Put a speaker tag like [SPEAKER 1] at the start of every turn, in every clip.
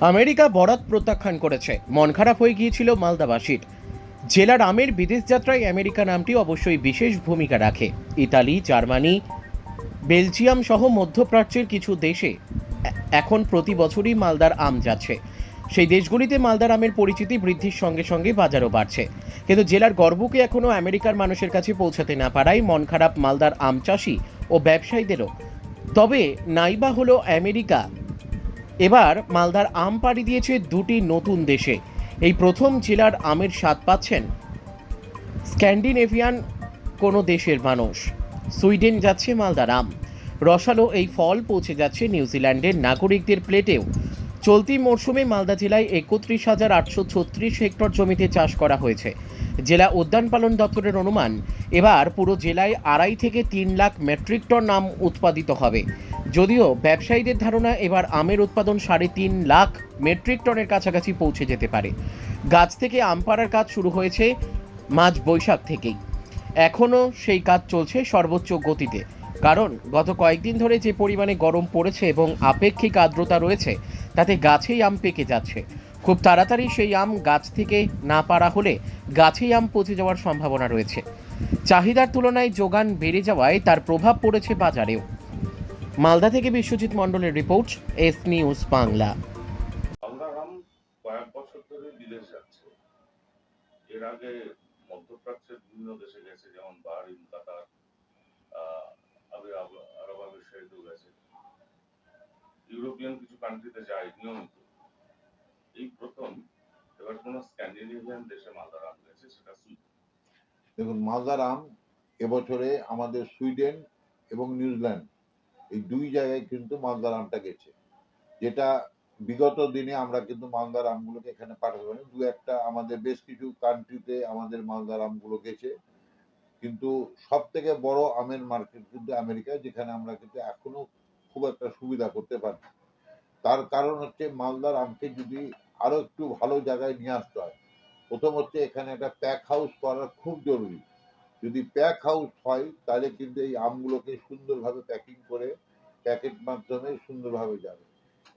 [SPEAKER 1] America বরাত প্রত্যাখ্যান করেছে। মন খারাপ হয়ে গিয়েছিল মালদাবাসীর। জেলার আমের বিদেশ যাত্রায় আমেরিকা নামটি অবশ্যই বিশেষ ভূমিকা রাখে। ইতালি, জার্মানি, বেলজিয়াম সহ মধ্যপ্রাচ্যের কিছু দেশে এখন প্রতি বছরই মালদার আম যাচ্ছে। সেই দেশগুলিতে মালদার আমের পরিচিতি বৃদ্ধির সঙ্গে সঙ্গে বাজারও বাড়ছে। কিন্তু জেলার গর্বকে এখনও আমেরিকার মানুষের কাছে পৌঁছাতে না পারায় মন খারাপ মালদার আম চাষি ও ব্যবসায়ীদেরও। তবে নাইবা হলো আমেরিকা এবার মালদার আম পাড়ি দিয়েছে দুটি নতুন দেশে। এই প্রথম জেলার আমের স্বাদ পাচ্ছেন স্ক্যান্ডিনেভিয়ান কোনো দেশের মানুষ। সুইডেন যাচ্ছে মালদার আম। রসালো এই ফল পৌঁছে যাচ্ছে নিউজিল্যান্ডের নাগরিকদের প্লেটেও। চলতি মরশুমে মালদা জেলায় একত্রিশ হাজার আটশো ছত্রিশ হেক্টর জমিতে চাষ করা হয়েছে। জেলা উদ্যান পালন দপ্তরের অনুমান, এবার পুরো জেলায় আড়াই থেকে তিন লাখ মেট্রিক টন আম উৎপাদিত হবে। যদিও ব্যবসায়ীদের ধারণা, এবার আমের উৎপাদন সাড়ে তিন লাখ মেট্রিক টনের কাছাকাছি পৌঁছে যেতে পারে। গাছ থেকে আম পাড়ার কাজ শুরু হয়েছে মাঝ বৈশাখ থেকেই। এখনও সেই কাজ চলছে সর্বোচ্চ গতিতে। কারণ গত কয়েকদিন ধরে যে পরিমাণে গরম পড়েছে এবং আপেক্ষিক আর্দ্রতা রয়েছে, তাতে গাছেই আম পেকে যাচ্ছে। খুব তাড়াতাড়ি সেই আম গাছ থেকে না পারা হলে গাছেই আম পচে যাওয়ার সম্ভাবনা রয়েছে। চাহিদার তুলনায় যোগান বেড়ে যাওয়ায় তার প্রভাব পড়েছে বাজারেও। মালদা থেকে বিশ্বজিৎ মণ্ডলের রিপোর্ট, এস নিউজ বাংলা।
[SPEAKER 2] এর আগে মধ্যপ্রাচ্যের বিভিন্ন দেশে গেছে, যেমন বাহরিন, কাতার আরব আরব- আরব আমিরাতেও গেছে। ইউরোপিয়ান কিছু কান্ট্রিতে যায় নিয়মিত। এই প্রথম এবার কোন স্ক্যান্ডিনেভিয়ান দেশে মালদারাম গেছে, সেটা সুইডেন।
[SPEAKER 3] দেখুন মালদার আম এবছরে আমাদের সুইডেন এবং নিউজিল্যান্ড, এই দুই জায়গায় কিন্তু মালদার আমটা গেছে। যেটা বিগত দিনে আমরা কিন্তু মালদার আমগুলোকে এখানে পাঠাতে পারি দু একটা আমাদের বেশ কিছু কান্ট্রিতে আমাদের মালদার আমগুলো গেছে। কিন্তু সব থেকে বড় আমের মার্কেট কিন্তু আমেরিকা, যেখানে আমরা কিন্তু এখনও খুব একটা সুবিধা করতে পারি তার কারণ হচ্ছে মালদার আমকে যদি আরও একটু ভালো জায়গায় নিয়ে আসতে হয়, প্রথম হচ্ছে এখানে একটা প্যাক হাউস করা খুব জরুরি। যদি প্যাক হাউস হয়, তাহলে কিন্তু এই আমগুলোকে সুন্দরভাবে প্যাকিং করে প্যাকেট মাধ্যমে সুন্দরভাবে যাবে।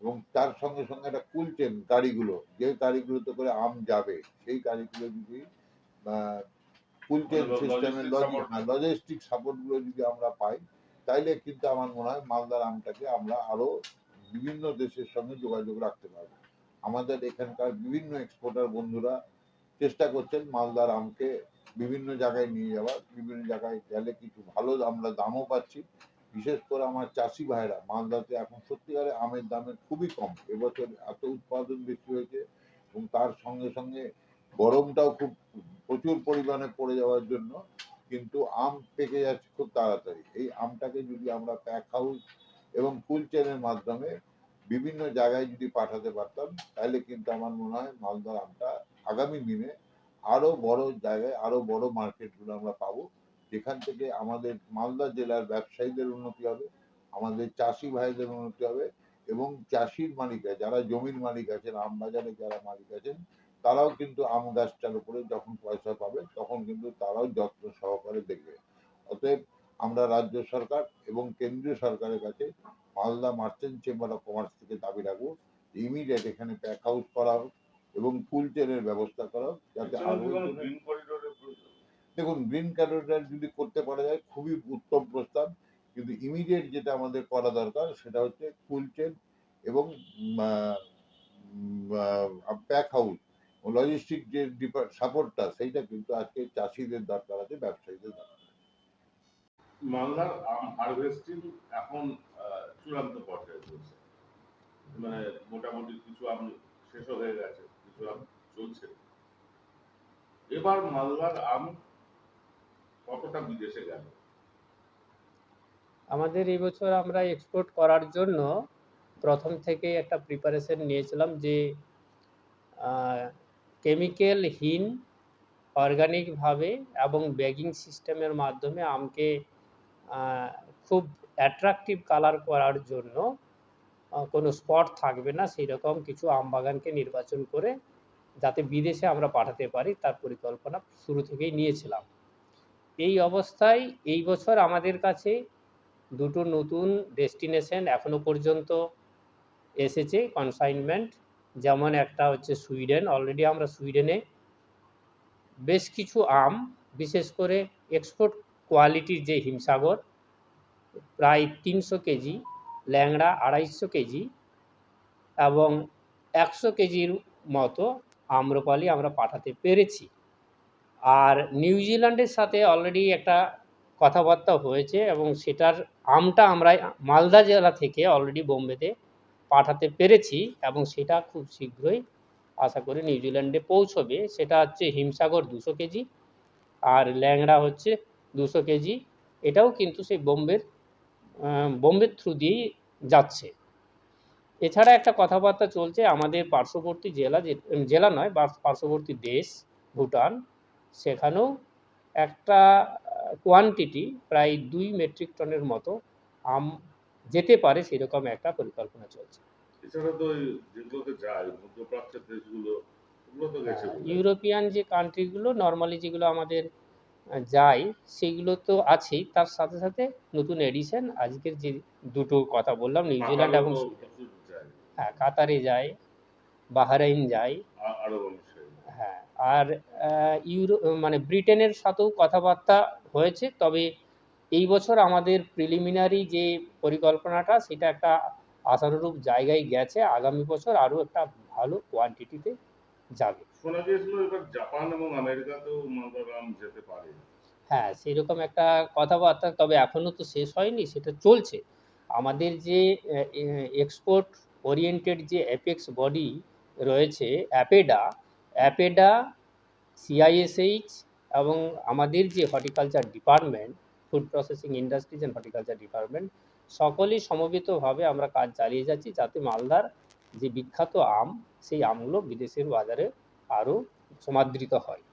[SPEAKER 3] এবং তার সঙ্গে সঙ্গে একটা কুল চেন গাড়িগুলো, যে গাড়িগুলোতে করে আম যাবে, সেই গাড়িগুলো যদি কুল চেন সিস্টেমের. লজিস্টিক সাপোর্টগুলো যদি আমরা পাই তাইলে কিন্তু আমার মনে হয় মালদার আমটাকে আমরা আরও বিভিন্ন দেশের সঙ্গে যোগাযোগ রাখতে পারব আমাদের এখানকার বিভিন্ন এক্সপোর্টার বন্ধুরা চেষ্টা করছেন মালদার আমকে বিভিন্ন জায়গায় নিয়ে যাওয়ার বিভিন্ন জায়গায় গেলে কিছু ভালো আমরা দামও পাচ্ছি বিশেষ করে আমার চাষি ভাইরা মালদাতে এখন সত্যিকারে আমের দামের খুবই কম এবছর এত উৎপাদন বেশি হয়েছে এবং তার সঙ্গে সঙ্গে গরমটাও খুব প্রচুর পরিমাণে পড়ে যাওয়ার জন্য, কিন্তু আম পেকে যাচ্ছে খুব তাড়াতাড়ি। এই আমটাকে যদি আমরা প্যাক হাউস এবং ফুল চেনের মাধ্যমে বিভিন্ন জায়গায় যদি পাঠাতে পারতাম, তাহলে কিন্তু আমার মনে হয় মালদার আমটা আগামী দিনে আরও বড় জায়গায়, আরও বড় মার্কেটগুলো আমরা পাবো, যেখান থেকে আমাদের মালদা জেলার ব্যবসায়ীদের উন্নতি হবে, আমাদের চাষি ভাইদের উন্নতি হবে এবং চাষির মালিকরা যারা জমির মালিক আছেন আম বাজারে যারা মালিক আছেন তারাও কিন্তু আম গাছটার উপরে যখন পয়সা পাবে তখন কিন্তু তারাও যত্ন সহকারে দেখবে। অতএব আমরা রাজ্য সরকার এবং কেন্দ্রীয় সরকারের কাছে Malda merchant chamber of commerce থেকে দাবি রাখব ইমিডিয়েট এখানে প্যাক হাউস করা হোক এবং ফুল চেনের ব্যবস্থা করা হোক যাতে
[SPEAKER 2] প্রয়োজন
[SPEAKER 3] দেখুন গ্রিন ক্যারিডর যদি করতে পারা যায় খুবই উত্তম প্রস্তাব। কিন্তু ইমিডিয়েট যেটা আমাদের করা দরকার সেটা হচ্ছে ফুল চেন এবং প্যাক হাউস লজিস্টিক যে সাপোর্টটা সেইটা কিন্তু আজকে চাষিদের দরকার আছে ব্যবসায়ীদের দরকার আছে।
[SPEAKER 2] মালদার আম হারভেস্টিং এখন আহ, চূড়ান্ত পর্যায়ে চলছে। মানে মোটামুটি কিছু আম শেষ হয়ে গেছে কিছু আম চলছে। এবার মালদার আম কতটা বিদেশে গেল?
[SPEAKER 4] আমাদের এই বছর আমরা এক্সপোর্ট করার জন্য প্রথম থেকে একটা প্রিপারেশন নিয়েছিলাম যে কেমিক্যালহীন অর্গানিকভাবে এবং ব্যাগিং সিস্টেমের মাধ্যমে আমকে খুব অ্যাট্রাকটিভ কালার করার জন্য কোনো স্পট থাকবে না। সেই রকম কিছু আম বাগানকে নির্বাচন করে যাতে বিদেশে আমরা পাঠাতে পারি, তার পরিকল্পনা শুরু থেকেই নিয়েছিলাম। এই অবস্থায় এই বছর আমাদের কাছে দুটো নতুন ডেস্টিনেশন এখনও পর্যন্ত এসেছে কনসাইনমেন্ট যেমন একটা হচ্ছে সুইডেন অলরেডি আমরা সুইডেনে বেশ কিছু আম, বিশেষ করে এক্সপোর্ট কোয়ালিটির যে হিমসাগর, প্রায় তিনশো কেজি, ল্যাংড়া আড়াইশো কেজি এবং একশো কেজির মতো আম্রপালি আমরা পাঠাতে পেরেছি। আর নিউজিল্যান্ডের সাথে অলরেডি একটা কথাবার্তা হয়েছে এবং সেটার আমটা আমরা মালদা জেলা থেকে অলরেডি বোম্বেতে পাঠাতে পেরেছি এবং সেটা খুব শীঘ্রই আশা করি নিউজিল্যান্ডে পৌঁছবে। সেটা হচ্ছে হিমসাগর দুশো কেজি আর ল্যাংড়া হচ্ছে দুশো কেজি। এটাও কিন্তু সেই বোম্বের বোম্বের থ্রু দিয়েই যাচ্ছে। এছাড়া একটা কথাবার্তা চলছে, আমাদের পার্শ্ববর্তী জেলা যে, জেলা নয় পার্শ্ববর্তী দেশ, ভুটান, সেখানেও একটা কোয়ান্টিটি প্রায় দুই মেট্রিক টনের মতো আম যেতে পারে সেরকম একটা পরিকল্পনা চলছে।
[SPEAKER 2] এছাড়া তো যেগুলোতে যায় মধ্যপ্রাচ্যের দেশগুলো ওগুলো তো গেছে বোধহয়।
[SPEAKER 4] ইউরোপিয়ান যে কান্ট্রিগুলো নর্মালি যেগুলো আমাদের যায় সেগুলো তো আছেই। তার সাথে সাথে নতুন এডিশন আজকের যে দুটো কথা বললাম নিউজিল্যান্ড এবং হ্যাঁ কাতারে যায় বাহারাইন যায়। হ্যাঁ আর ইউরো মানে ব্রিটেনের সাথেও কথাবার্তা হয়েছে তবে এই বছর আমাদের প্রিলিমিনারি যে পরিকল্পনাটা সেটা একটা আশানুরূপ জায়গায় গেছে। আগামী বছর আরও একটা ভালো কোয়ান্টিটিতে যাবে।
[SPEAKER 2] শোনা গিয়েছিল এবার জাপান এবং আমেরিকাতেও যেতে পারে।
[SPEAKER 4] হ্যাঁ সেরকম একটা কথাবার্তা তবে এখনও তো শেষ হয়নি সেটা চলছে। আমাদের যে এক্সপোর্ট ওরিয়েন্টেড যে অ্যাপেক্স বডি রয়েছে অ্যাপেডা অ্যাপেডা সিআইএসএইচ এবং আমাদের যে horticulture department food processing industries and horticulture department সকলেই সমবেতভাবে আমরা কাজ চালিয়ে যাচ্ছি যাতে মালদার যে বিখ্যাত আম, সেই আমগুলো বিদেশের বাজারে আরও সমাদৃত হয়।